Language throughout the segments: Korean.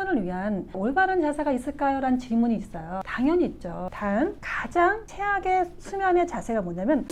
수면을 위한 올바른 자세가 있을까요? 라는 질문이 있어요. 당연히 있죠. 단 가장 최악의 수면의 자세가 뭐냐면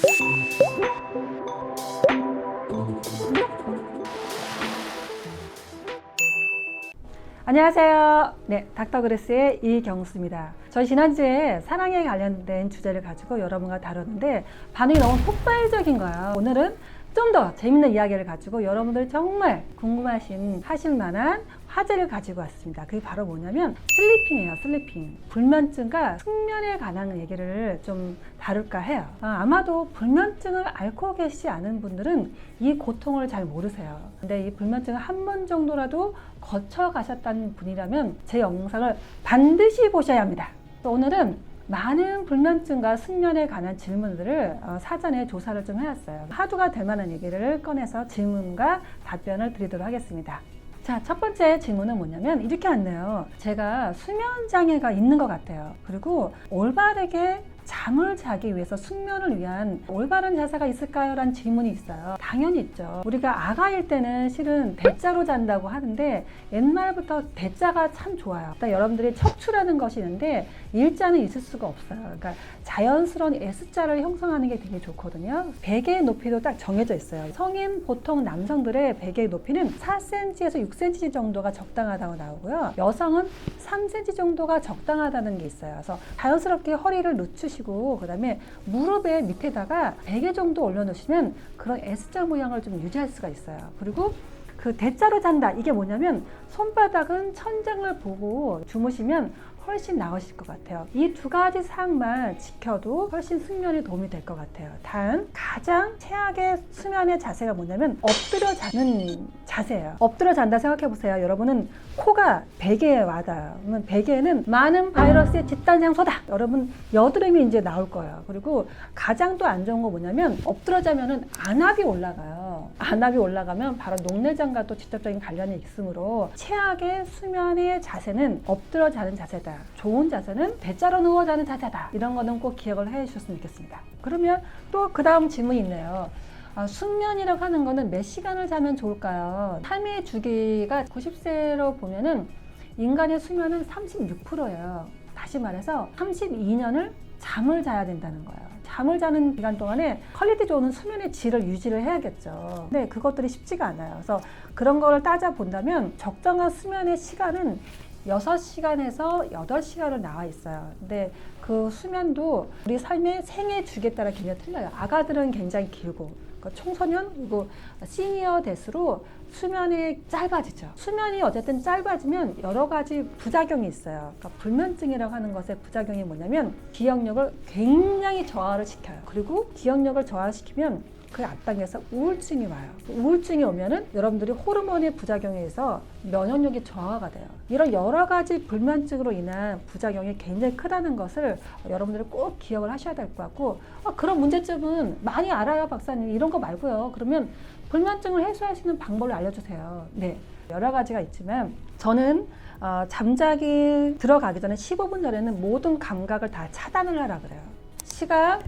안녕하세요. 네, 닥터그레스의 이경수입니다. 저희 지난주에 사랑에 관련된 주제를 가지고 여러분과 다뤘는데 반응이 너무 폭발적인 거예요. 오늘은 좀 더 재밌는 이야기를 가지고 여러분들 정말 궁금하신 하실 만한 화제를 가지고 왔습니다. 그게 바로 뭐냐면 슬리핑이에요. 슬리핑. 불면증과 숙면에 관한 얘기를 좀 다룰까 해요. 아, 아마도 불면증을 앓고 계시지 않은 분들은 이 고통을 잘 모르세요. 근데 이 불면증을 한 번 정도라도 거쳐 가셨다는 분이라면 제 영상을 반드시 보셔야 합니다. 오늘은 많은 불면증과 숙면에 관한 질문들을 어, 사전에 조사를 좀 해왔어요. 화두가 될 만한 얘기를 꺼내서 질문과 답변을 드리도록 하겠습니다. 자, 첫 번째 질문은 뭐냐면 이렇게 왔네요. 제가 수면 장애가 있는 것 같아요. 그리고 올바르게 잠을 자기 위해서 숙면을 위한 올바른 자세가 있을까요? 라는 질문이 있어요. 당연히 있죠. 우리가 아가일 때는 실은 대자로 잔다고 하는데 옛날부터 대자가 참 좋아요. 일단 여러분들이 척추라는 것이 있는데 일자는 있을 수가 없어요. 그러니까 자연스러운 S자를 형성하는 게 되게 좋거든요. 베개의 높이도 딱 정해져 있어요. 성인 보통 남성들의 베개의 높이는 4cm에서 6cm 정도가 적당하다고 나오고요. 여성은 3cm 정도가 적당하다는 게 있어요. 그래서 자연스럽게 허리를 늦추시 고 그다음에 무릎의 밑에다가 베개 정도 올려놓으시면 그런 S자 모양을 좀 유지할 수가 있어요. 그리고 그 대자로 잔다 이게 뭐냐면 손바닥은 천장을 보고 주무시면 훨씬 나으실 것 같아요. 이 두 가지 사항만 지켜도 훨씬 숙면에 도움이 될 것 같아요. 단 가장 최악의 수면의 자세가 뭐냐면 엎드려 자는 자세예요. 엎드려 잔다 생각해 보세요. 여러분은 코가 베개에 와닿아요. 그러면 베개는 많은 바이러스의 집단 장소다. 여러분 여드름이 이제 나올 거예요. 그리고 가장 또 안 좋은 거 뭐냐면 엎드려 자면은 안압이 올라가요. 안압이 올라가면 바로 녹내장과 또 직접적인 관련이 있으므로 최악의 수면의 자세는 엎드려 자는 자세다. 좋은 자세는 대자로 누워 자는 자세다. 이런 거는 꼭 기억을 해 주셨으면 좋겠습니다. 그러면 또 그 다음 질문이 있네요. 아, 숙면이라고 하는 거는 몇 시간을 자면 좋을까요? 삶의 주기가 90세로 보면은 인간의 수면은 36%예요. 다시 말해서 32년을 잠을 자야 된다는 거예요. 잠을 자는 기간 동안에 퀄리티 좋은 수면의 질을 유지를 해야겠죠. 근데 그것들이 쉽지가 않아요. 그래서 그런 거를 따져 본다면 적정한 수면의 시간은 6시간에서 8시간을 나와 있어요. 근데 그 수면도 우리 삶의 생애 주기에 따라 굉장히 틀려요. 아가들은 굉장히 길고, 그러니까 청소년, 그리고 시니어 대수로 수면이 짧아지죠. 수면이 어쨌든 짧아지면 여러 가지 부작용이 있어요. 그러니까 불면증이라고 하는 것의 부작용이 뭐냐면 기억력을 굉장히 저하를 시켜요. 그리고 기억력을 저하시키면 그 앞당겨서 우울증이 와요. 우울증이 오면은 여러분들이 호르몬의 부작용에 의해서 면역력이 저하가 돼요. 이런 여러 가지 불면증으로 인한 부작용이 굉장히 크다는 것을 여러분들이 꼭 기억을 하셔야 될 것 같고 아, 그런 문제점은 많이 알아요, 박사님. 이런 거 말고요. 그러면 불면증을 해소할 수 있는 방법을 알려주세요. 네, 여러 가지가 있지만 저는 어, 잠자기 들어가기 전에 15분 전에는 모든 감각을 다 차단을 하라 그래요. 시각,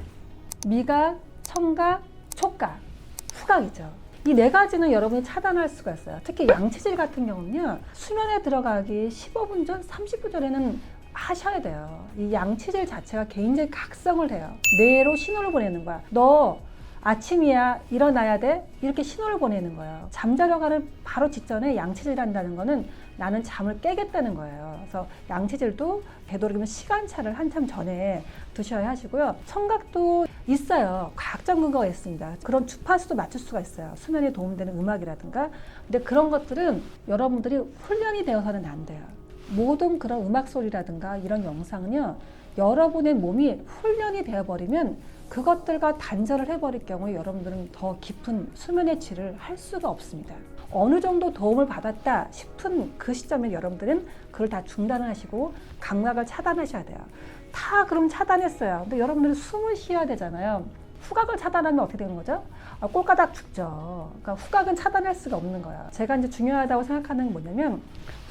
미각, 청각, 촉각, 후각이죠. 이 네 가지는 여러분이 차단할 수가 있어요. 특히 양치질 같은 경우는요, 수면에 들어가기 15분 전, 30분 전에는 하셔야 돼요. 이 양치질 자체가 굉장히 각성을 해요. 뇌로 신호를 보내는 거야. 너 아침이야 일어나야 돼? 이렇게 신호를 보내는 거예요. 잠자러 가는 바로 직전에 양치질 한다는 거는 나는 잠을 깨겠다는 거예요. 그래서 양치질도 되도록이면 시간차를 한참 전에 두셔야 하시고요. 청각도 있어요. 과학적 근거가 있습니다. 그런 주파수도 맞출 수가 있어요. 수면에 도움되는 음악이라든가. 근데 그런 것들은 여러분들이 훈련이 되어서는 안 돼요 모든 그런 음악 소리라든가 이런 영상은요 여러분의 몸이 훈련이 되어버리면 그것들과 단절을 해버릴 경우에 여러분들은 더 깊은 수면의 질을 할 수가 없습니다. 어느 정도 도움을 받았다 싶은 그 시점에 여러분들은 그걸 다 중단을 하시고 감각을 차단하셔야 돼요. 다 그럼 차단했어요. 근데 여러분들은 숨을 쉬어야 되잖아요. 후각을 차단하면 어떻게 되는 거죠? 아, 꼴가닥 죽죠. 그러니까 후각은 차단할 수가 없는 거예요. 제가 이제 중요하다고 생각하는 게 뭐냐면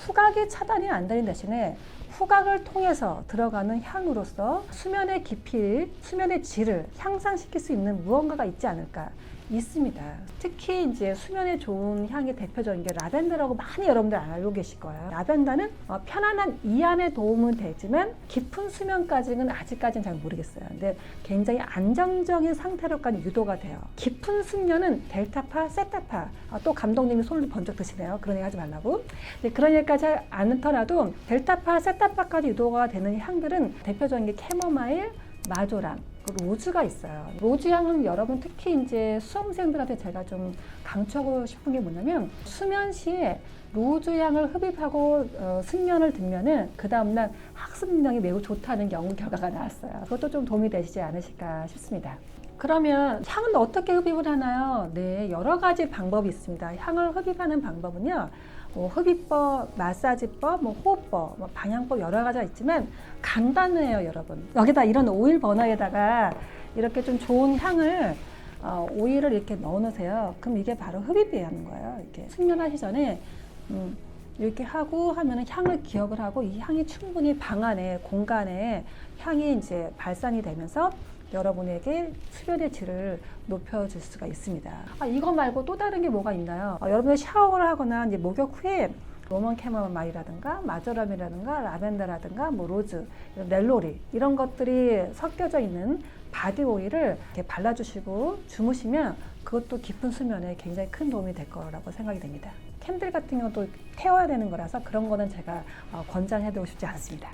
후각이 차단이 안 되는 대신에 후각을 통해서 들어가는 향으로서 수면의 깊이, 수면의 질을 향상시킬 수 있는 무언가가 있지 않을까. 있습니다. 특히 이제 수면에 좋은 향이 대표적인 게 라벤더라고 많이 여러분들 알고 계실 거예요. 라벤더는 어, 편안한 이안에 도움은 되지만 깊은 수면까지는 아직까지는 잘 모르겠어요. 근데 굉장히 안정적인 상태로까지 유도가 돼요. 깊은 숙면은 델타파, 세타파. 아, 또 감독님이 손을 번쩍 드시네요. 그런 얘기 하지 말라고. 근데 그런 얘기까지 않더라도 델타파, 세타파까지 유도가 되는 향들은 대표적인 게 캐모마일, 마조랑, 그 로즈가 있어요. 로즈 향은 여러분 특히 이제 수험생들한테 제가 좀 강추하고 싶은 게 뭐냐면 수면 시에 로즈 향을 흡입하고 어, 숙면을 들면은 그 다음날 학습 능력이 매우 좋다는 연구 결과가 나왔어요. 그것도 좀 도움이 되시지 않으실까 싶습니다. 그러면 향은 어떻게 흡입을 하나요? 네, 여러 가지 방법이 있습니다. 향을 흡입하는 방법은요. 뭐 흡입법, 마사지법, 뭐 호흡법, 뭐 방향법 여러 가지가 있지만 간단해요, 여러분. 여기다 이런 오일 버너에다가 이렇게 좀 좋은 향을 어, 오일을 이렇게 넣어 놓으세요. 그럼 이게 바로 흡입이 하는 거예요. 이렇게 숙면하기 전에 음, 이렇게 하고 하면은 향을 기억을 하고 이 향이 충분히 방 안에 공간에 향이 이제 발산이 되면서 여러분에게 수면의 질을 높여줄 수가 있습니다. 아, 이거 말고 또 다른 게 뭐가 있나요? 아, 여러분들 샤워를 하거나 이제 목욕 후에 로먼 캐머마일이라든가 마조람이라든가 라벤더라든가 뭐 로즈, 넬로리 이런 것들이 섞여져 있는 바디 오일을 이렇게 발라주시고 주무시면 그것도 깊은 수면에 굉장히 큰 도움이 될 거라고 생각이 됩니다. 캔들 같은 경우도 태워야 되는 거라서 그런 거는 제가 어, 권장해드리고 싶지 않습니다.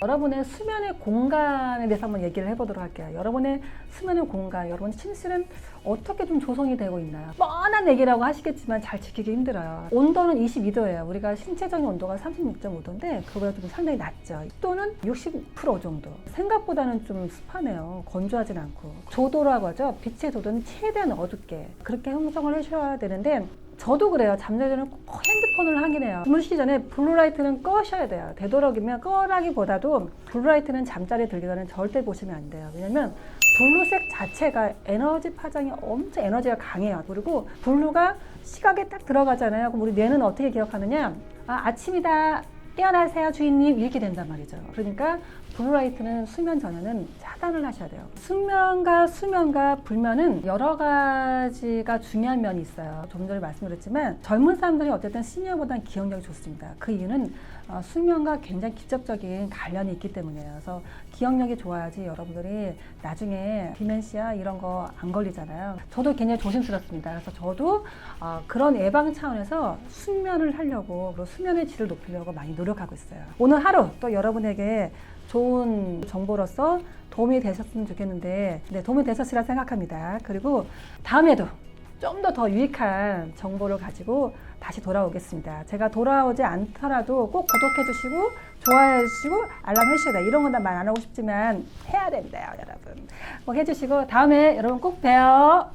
여러분의 수면의 공간에 대해서 한번 얘기를 해보도록 할게요. 여러분의 수면의 공간, 여러분 침실은 어떻게 좀 조성이 되고 있나요? 뻔한 얘기라고 하시겠지만 잘 지키기 힘들어요. 온도는 22도예요. 우리가 신체적인 온도가 36.5도인데 그거보다 좀 상당히 낮죠. 습도는 60% 정도. 생각보다는 좀 습하네요. 건조하진 않고. 조도라고 하죠. 빛의 조도는 최대한 어둡게 그렇게 형성을 해주셔야 되는데 저도 그래요. 잠자기 전에 꼭 핸드폰을 하긴 해요. 주무시기 전에 블루라이트는 꺼셔야 돼요. 되도록이면 꺼라기보다도 블루라이트는 잠자리에 들기 전에 절대 보시면 안 돼요. 왜냐면 블루색 자체가 에너지 파장이 엄청 에너지가 강해요. 그리고 블루가 시각에 딱 들어가잖아요. 그럼 우리 뇌는 어떻게 기억하느냐? 아, 아침이다. 깨어나세요, 주인님. 이렇게 된단 말이죠. 그러니까 블루라이트는 수면 전에는 차단을 하셔야 돼요. 숙면과 수면과 불면은 여러 가지가 중요한 면이 있어요. 좀 전에 말씀드렸지만 젊은 사람들이 어쨌든 시니어보다는 기억력이 좋습니다. 그 이유는 어, 수면과 굉장히 직접적인 관련이 있기 때문이에요. 그래서 기억력이 좋아야지 여러분들이 나중에 디멘시아 이런 거 안 걸리잖아요. 저도 굉장히 조심스럽습니다. 그래서 저도 어, 그런 예방 차원에서 숙면을 하려고 그리고 수면의 질을 높이려고 많이 노력하고 있어요. 오늘 하루 또 여러분에게 좋은 정보로서 도움이 되셨으면 좋겠는데 네, 도움이 되셨으리라 생각합니다. 그리고 다음에도 좀 더 더 유익한 정보를 가지고 다시 돌아오겠습니다. 제가 돌아오지 않더라도 꼭 구독해 주시고 좋아해 주시고 알람 해주셔야. 이런 건말안 하고 싶지만 해야 된대요, 여러분. 꼭 해주시고 다음에 여러분 꼭 봬요.